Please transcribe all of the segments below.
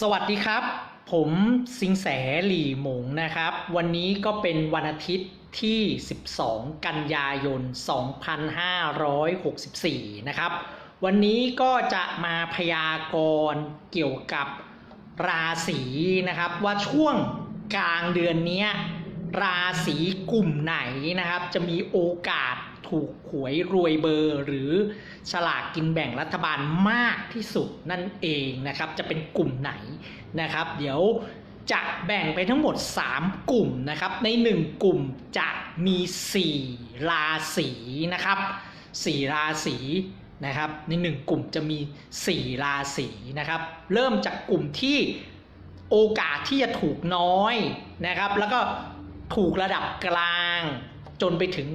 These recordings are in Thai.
สวัสดีครับ ผมสิงแสหลี่หมงนะครับ วันนี้ก็เป็นวันอาทิตย์ที่ 12 กันยายน 2564 นะครับ วันนี้ก็จะมาพยากรณ์เกี่ยวกับราศีนะครับ ว่าช่วงกลางเดือนเนี้ย ราศีกลุ่มไหนนะครับ จะมีโอกาสถูกหวยรวยเบอร์ หรือฉลากกินแบ่งรัฐบาลมากที่สุดนั่นเองนะครับ จะเป็นกลุ่มไหนนะครับ เดี๋ยวจะแบ่งไปทั้งหมด 3 กลุ่มนะครับ ใน 1 กลุ่มจะมี 4 ราศีนะครับ 4 ราศีนะครับ ใน 1 กลุ่มจะมี 4 ราศีนะครับ เริ่มจากกลุ่มที่โอกาสที่จะถูกน้อยนะครับ แล้วก็ ถูกระดับกลางจนไปถึง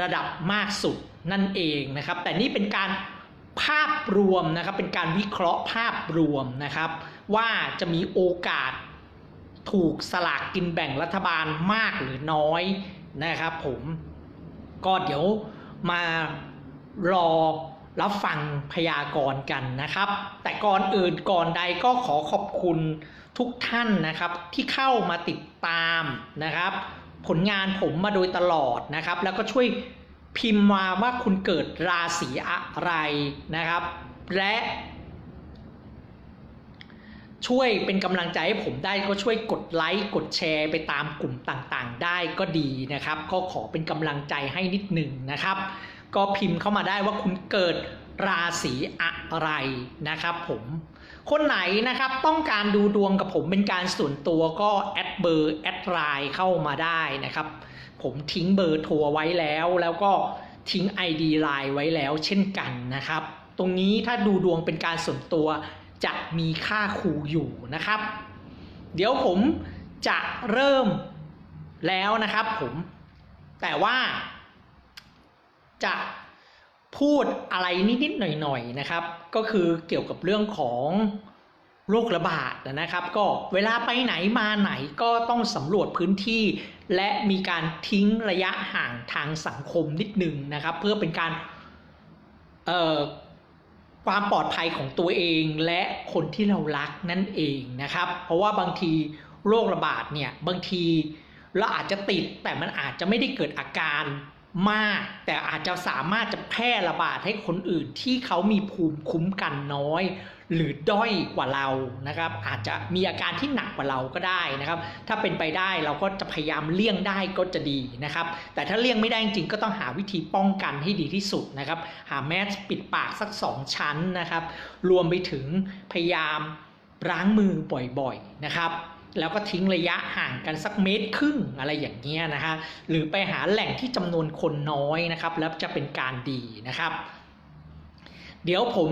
ระดับมากสุดนั่นเองนะครับ แต่นี่เป็นการภาพรวมนะครับ เป็นการวิเคราะห์ภาพรวมนะครับ ว่าจะมีโอกาสถูกสลากกินแบ่งรัฐบาลมากหรือน้อยนะครับ ผมก็เดี๋ยวมารอรับฟังพยากรณ์กันนะครับ แต่ก่อนอื่นก่อนใดก็ขอขอบคุณ ทุกท่านนะครับที่เข้ามาติดตามนะครับ ผลงานผมมาโดยตลอดนะครับ แล้วก็ช่วยพิมพ์มาว่าคุณเกิดราศีอะไรนะครับ และช่วยเป็นกำลังใจให้ผมได้ก็ช่วยกดไลค์กดแชร์ไปตามกลุ่มต่างๆ ได้ก็ดีนะครับ ก็ขอเป็นกำลังใจให้นิดหนึ่งนะครับ ก็พิมพ์เข้ามาได้ว่าคุณเกิดราศีอะไรนะครับผม คนไหนนะครับต้องการดูดวงกับผมเป็นการส่วนตัวก็แอดเบอร์แอดไลน์เข้ามาได้นะครับ ผมทิ้งเบอร์โทรไว้แล้ว แล้วก็ทิ้ง ID ไลน์ไว้แล้วเช่นกันนะครับ ตรงนี้ถ้าดูดวงเป็นการส่วนตัวจะมีค่าครูอยู่นะครับ เดี๋ยวผมจะเริ่มแล้วนะครับผมแต่ว่าจะ พูดอะไรนิดๆหน่อยๆนะครับ ก็คือเกี่ยวกับเรื่องของโรคระบาดนะครับ ก็เวลาไปไหนมาไหนก็ต้องสำรวจพื้นที่ และมีการทิ้งระยะห่างทางสังคมนิดนึงนะครับ เพื่อเป็นการเอ่อความปลอดภัยของตัวเองและคนที่เรารักนั่นเองนะครับ เพราะว่าบางทีโรคระบาดเนี่ยบางทีเราอาจจะติดแต่มันอาจจะไม่ได้เกิดอาการ มากแต่อาจจะสามารถจะแพร่ระบาดให้คนอื่นที่เขามีภูมิคุ้มกันน้อย หรือด้อยกว่าเรานะครับ อาจจะมีอาการที่หนักกว่าเราก็ได้นะครับ ถ้าเป็นไปได้เราก็จะพยายามเลี่ยงได้ก็จะดีนะครับ แต่ถ้าเลี่ยงไม่ได้จริงก็ต้องหาวิธีป้องกันให้ดีที่สุดนะครับ หาแมสปิดปากสักสองชั้นนะครับ รวมไปถึงพยายามล้างมือบ่อยๆนะครับ แล้วก็ทิ้งระยะห่างกันสักเมตรครึ่งอะไรอย่างเงี้ยนะคะหรือไปหาแหล่งที่จำนวนคนน้อยนะครับ แล้วจะเป็นการดีนะครับ เดี๋ยวผม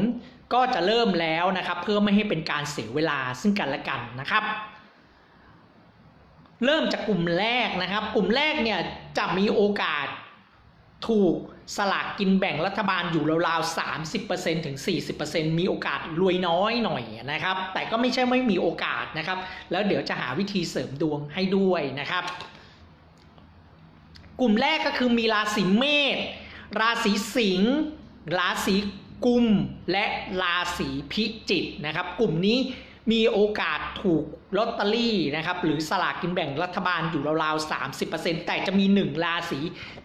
ก็จะเริ่มแล้วนะครับ เพื่อไม่ให้เป็นการเสียเวลาซึ่งกันและกันนะครับ เริ่มจากกลุ่มแรกนะครับ กลุ่มแรกเนี่ยจะมีโอกาสถูก สลากกินแบ่งรัฐบาลอยู่ราวๆ 30%ถึง 40%มีโอกาสรวยน้อยหน่อยนะครับ แต่ก็ไม่ใช่ไม่มีโอกาสนะครับ แล้วเดี๋ยวจะหาวิธีเสริมดวงให้ด้วยนะครับ กลุ่มแรกก็คือมีราศีเมษ ราศีสิงห์ ราศีกุม และราศีพิจิกนะครับ กลุ่มนี้ มีโอกาสถูกลอตเตอรี่นะครับ หรือสลากกินแบ่งรัฐบาลอยู่ราวๆ 30%แต่จะมีหนึ่งราศี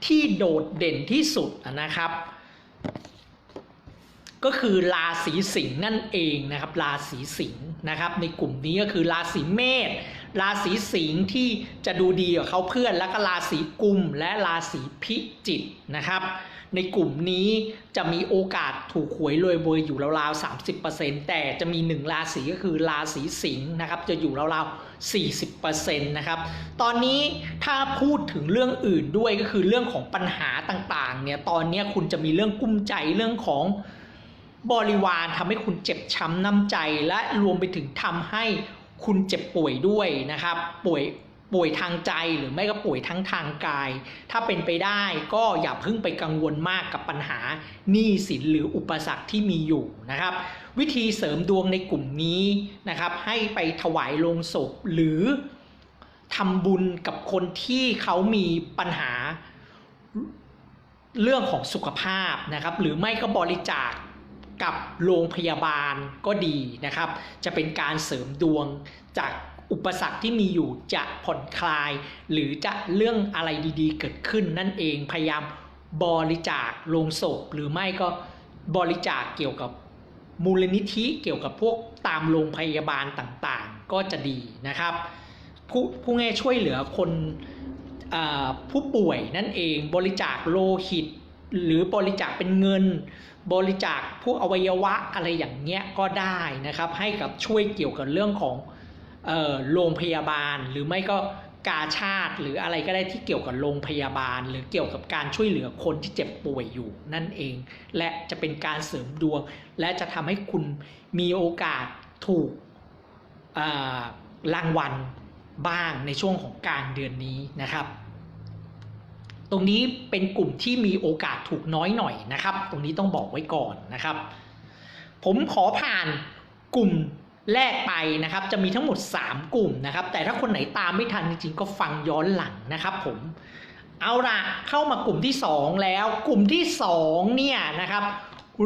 ที่โดดเด่นที่สุดนะครับ ก็คือราศีสิงห์นั่นเองนะครับ ราศีสิงห์นะครับ ในกลุ่มนี้ก็คือราศีเมษราศีสิงห์ที่จะดูดีกว่าเขาเพื่อน แล้วก็ราศีกุมและราศีพิจิกนะครับ ในกลุ่มนี้จะมีโอกาสถูกหวยรวยเบอร์อยู่ราวๆ 30%แต่จะมีหนึ่งราศีก็คือราศีสิงห์นะครับ จะอยู่ราวๆ 40%นะครับ ตอนนี้ถ้าพูดถึงเรื่องอื่นด้วยก็คือเรื่องของปัญหาต่างๆ เนี่ย ตอนนี้คุณจะมีเรื่องกุ้มใจเรื่องของบริวารทำให้คุณเจ็บช้ำน้ำใจและรวมไปถึงทำให้คุณเจ็บป่วยด้วยนะครับ ป่วย ป่วยทางใจหรือไม่ก็ป่วยทั้งทางกาย ถ้าเป็นไปได้ก็อย่าเพิ่งไปกังวลมากกับปัญหาหนี้สินหรืออุปสรรคที่มีอยู่นะครับ วิธีเสริมดวงในกลุ่มนี้นะครับ ให้ไปถวายโลงศพหรือทำบุญกับคนที่เขามีปัญหาเรื่องของสุขภาพนะครับ หรือไม่ก็บริจาคกับโรงพยาบาลก็ดีนะครับ จะเป็นการเสริมดวงจาก อุปสรรคที่มีอยู่จะผ่อนคลาย หรือจะเรื่องอะไรดีๆ เกิดขึ้นนั่นเองพยายามบริจาคโลงศพหรือไม่ก็บริจาคเกี่ยวกับมูลนิธิเกี่ยวกับพวกตามโรงพยาบาลต่างๆ ก็จะดีนะครับผู้ผู้ง่ายช่วยเหลือคนอผู้ป่วยนั่นเองบริจาคโลหิต หรือบริจาคเป็นเงิน บริจาคพวกอวัยวะอะไรอย่างเงี้ยก็ได้นะครับ ให้กับช่วยเกี่ยวกับเรื่องของ โรงพยาบาลหรือไม่ก็กาชาติหรืออะไรก็ได้ที่เกี่ยวกับโรงพยาบาล หรือเกี่ยวกับการช่วยเหลือคนที่เจ็บป่วยอยู่นั่นเอง และจะเป็นการเสริมดวง และจะทำให้คุณมีโอกาสถูกอ่ารางวัลบ้างในช่วงของกลารเดือนนี้นะครับ ตรงนี้เป็นกลุ่มที่มีโอกาสถูกน้อยหน่อยนะครับ ตรงนี้ต้องบอกไว้ก่อนนะครับ ผมขอผ่านกลุ่ม แรกไปนะครับจะมีทั้งหมด 3 กลุ่มนะครับ แต่ถ้าคนไหนตามไม่ทันจริงๆ ก็ฟังย้อนหลังนะครับผมเอาละเข้ามากลุ่มที่ 2 แล้ว กลุ่มที่2เนี่ยนะครับ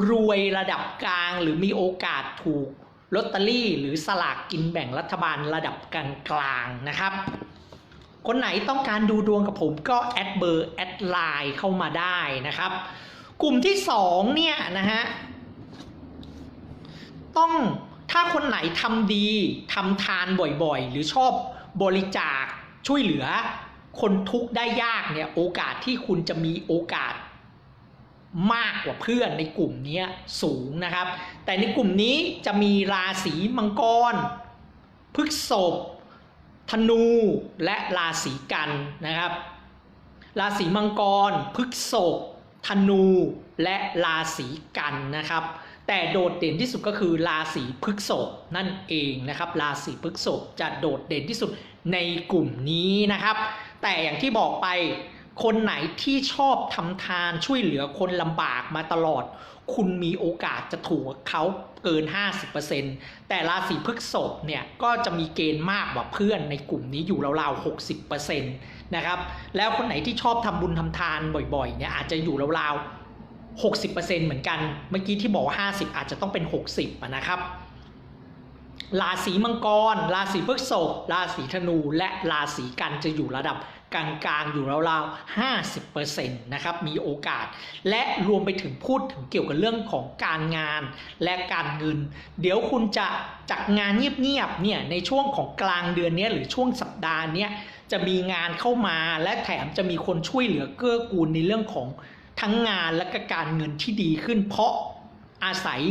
รวยระดับกลางหรือมีโอกาสถูกลอตเตอรี่หรือสลากกินแบ่งรัฐบาลระดับกลางกลางๆนะครับ คนไหนต้องการดูดวงกับผมก็แอดเบอร์แอดไลน์เข้ามาได้นะครับ กลุ่มที่2เนี่ยนะฮะต้อง ถ้าคนไหนทำดีทำทานบ่อยๆ หรือชอบบริจาคช่วยเหลือ คนทุกข์ได้ยากเนี่ยโอกาสที่คุณจะมีโอกาสมากกว่าเพื่อนในกลุ่มนี้สูงนะครับ แต่ในกลุ่มนี้จะมีราศีมังกรพฤกษภธนูและราศีกันนะครับ ราศีมังกรพฤกษภธนูและราศีกันนะครับ แต่โดดเด่นที่สุดก็คือราศีพฤษภนั่นเองนะครับ ราศีพฤษภจะโดดเด่นที่สุดในกลุ่มนี้นะครับ แต่อย่างที่บอกไปคนไหนที่ชอบทำทานช่วยเหลือคนลำบากมาตลอด คุณมีโอกาสจะถูกกับเขาเกิน 50%แต่ราศีพฤษภเนี่ยก็จะมีเกณฑ์มากกว่าเพื่อนในกลุ่มนี้อยู่ราวๆ 60%นะครับ แล้วคนไหนที่ชอบทำบุญทำทานบ่อยๆเนี่ยอาจจะอยู่ราวๆ 60%เหมือนกัน เมื่อกี้ที่บอกว่า 50 อาจจะต้องเป็น 60ะนะครับราศีมังกร ราศีพฤษภราศีธนู และราศีกันจะอยู่ระดับกลางๆ อยู่ราวๆ 50%นะครับ มีโอกาส และรวมไปถึงพูดถึงเกี่ยวกับเรื่องของการงานและการเงิน เดี๋ยวคุณจะจากงานเงียบๆ เนี่ย ในช่วงของกลางเดือนนี้หรือช่วงสัปดาห์นี้จะมีงานเข้ามาและแถมจะมีคนช่วยเหลือเกื้อกูลในเรื่องของ ทั้งงานและก็การเงินที่ดีขึ้น เพราะอาศัย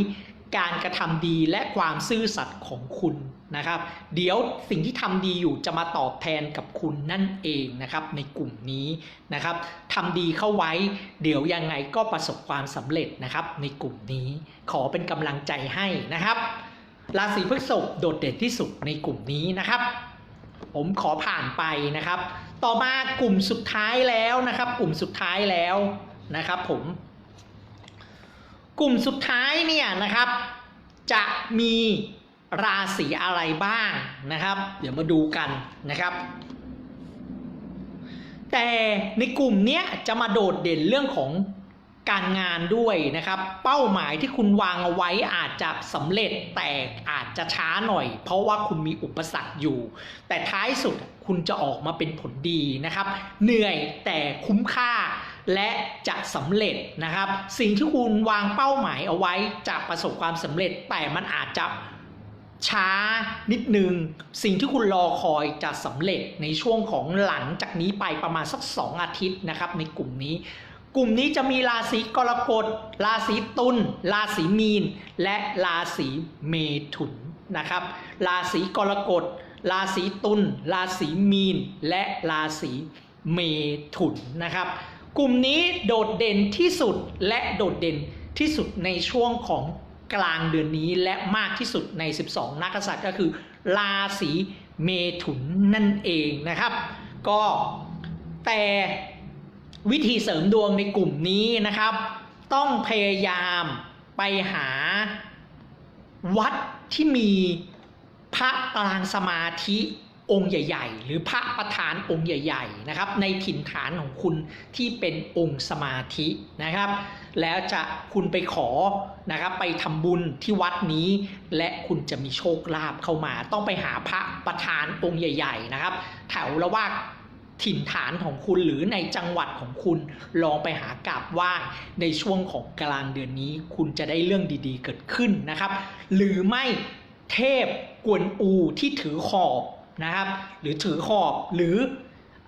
การกระทำดีและความซื่อสัตย์ของคุณนะครับ เดี๋ยวสิ่งที่ทำดีอยู่จะมาตอบแทนกับคุณนั่นเองนะครับ ในกลุ่มนี้นะครับทำดีเข้าไว้ เดี๋ยวยังไงก็ประสบความสำเร็จนะครับ ในกลุ่มนี้ขอเป็นกำลังใจให้นะครับราศีพฤษภโดดเด่นที่สุดในกลุ่มนี้นะครับ ผมขอผ่านไปนะครับ ต่อมากลุ่มสุดท้ายแล้วนะครับ กลุ่มสุดท้ายแล้ว นะครับผม กลุ่มสุดท้ายเนี่ยนะครับ จะมีราศีอะไรบ้างนะครับ เดี๋ยวมาดูกันนะครับ แต่ในกลุ่มเนี้ยจะมาโดดเด่นเรื่องของการงานด้วยนะครับ เป้าหมายที่คุณวางเอาไว้อาจจะสำเร็จแต่อาจจะช้าหน่อย เพราะว่าคุณมีอุปสรรคอยู่ แต่ท้ายสุดคุณจะออกมาเป็นผลดีนะครับ เหนื่อยแต่คุ้มค่า และจะสำเร็จนะครับ สิ่งที่คุณวางเป้าหมายเอาไว้จะประสบความสำเร็จ แต่มันอาจจะช้านิดนึง สิ่งที่คุณรอคอยจะสำเร็จในช่วงของหลังจากนี้ไปประมาณสัก 2 อาทิตย์นะครับ ในกลุ่มนี้ กลุ่มนี้จะมีราศีกรกฎ ราศีตุล ราศีมีน และราศีเมถุนนะครับ ราศีกรกฎ ราศีตุล ราศีมีน และราศีเมถุนนะครับ กลุ่มนี้โดดเด่นที่สุดและโดดเด่นที่สุดในช่วงของกลางเดือนนี้และมากที่สุดใน 12 นักษัตริย์ก็คือราศีเมถุนนั่นเองนะครับ ก็แต่วิธีเสริมดวงในกลุ่มนี้นะครับ ต้องพยายามไปหาวัดที่มีพระปรางสมาธิ องค์ใหญ่ ๆ หรือพระประธานองค์ใหญ่ ๆ นะครับ ในถิ่นฐานของคุณที่เป็นองค์สมาธินะครับ แล้วจะคุณไปขอนะครับ ไปทำบุญที่วัดนี้ และคุณจะมีโชคลาภเข้ามา ต้องไปหาพระประธานองค์ใหญ่ ๆ นะครับ แถวละว่าถิ่นฐานของคุณหรือในจังหวัดของคุณลองไปหากราบไหว้ในช่วงของกลางเดือนนี้ คุณจะได้เรื่องดีๆ เกิดขึ้นนะครับ หรือไม่เทพกวนอูที่ถือขอบ นะครับ หรือถือขอบหรือ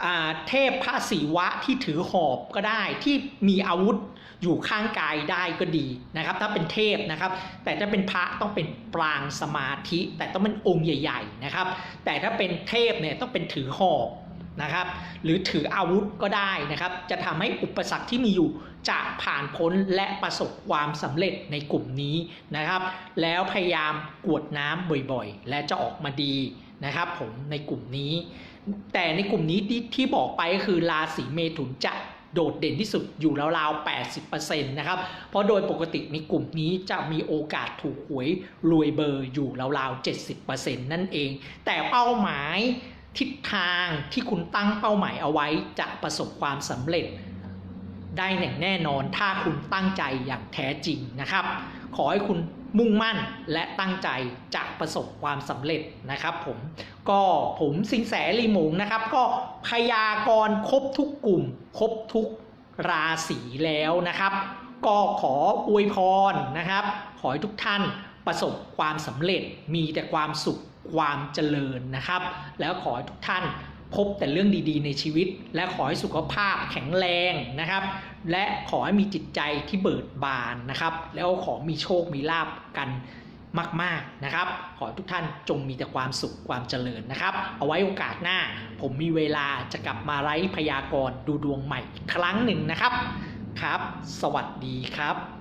อเทพพระศิวะที่ถือหอบก็ได้ที่มีอาวุธอยู่ข้างกายได้ก็ดีนะครับ ถ้าเป็นเทพนะครับ แต่ถ้าเป็นพระต้องเป็นปรางสมาธิ แต่ต้องเป็นองค์ใหญ่ ๆนะครับ แต่ถ้าเป็นเทพเนี่ยต้องเป็นถือหอบนะครับ หรือถืออาวุธก็ได้นะครับ จะทำให้อุปสรรคที่มีอยู่จะผ่านพ้นและประสบความสำเร็จในกลุ่มนี้นะครับ แล้วพยายามกวดน้ำบ่อยๆ และจะออกมาดี นะครับผมในกลุ่มนี้ แต่ในกลุ่มนี้ที่ที่บอกไปก็คือราศีเมถุนจะโดดเด่นที่สุดอยู่ราวๆ 80%นะครับ เพราะโดยปกติในกลุ่มนี้จะมีโอกาสถูกหวยรวยเบอร์อยู่ราวๆ 70%นั่นเอง แต่เป้าหมายทิศทางที่คุณตั้งเป้าหมายเอาไว้จะประสบความสำเร็จ ได้อย่างแน่นอนถ้าคุณตั้งใจอย่างแท้จริงนะครับ ขอให้คุณ มุ่งมั่นและตั้งใจจะประสบความสำเร็จนะครับผมก็ผมสิงแสลีหมงนะครับ ก็พยากรณ์ครบทุกกลุ่ม ครบทุกราศีแล้วนะครับ ก็ขออวยพรนะครับ ขอให้ทุกท่านประสบความสำเร็จมีแต่ความสุขความเจริญนะครับ แล้วขอให้ทุกท่าน พบแต่เรื่องดีๆ ในชีวิต และขอให้สุขภาพแข็งแรงนะครับ และขอให้มีจิตใจที่เบิดบานนะครับ แล้วขอมีโชคมีลาบกันมาก ๆ นะครับ ขอให้ทุกท่านจงมีแต่ความสุขความเจริญนะครับ เอาไว้โอกาสหน้า ผมมีเวลาจะกลับมาไลฟ์พยากรณ์ดูดวงใหม่อีกครั้งหนึ่งนะครับ ครับ สวัสดีครับ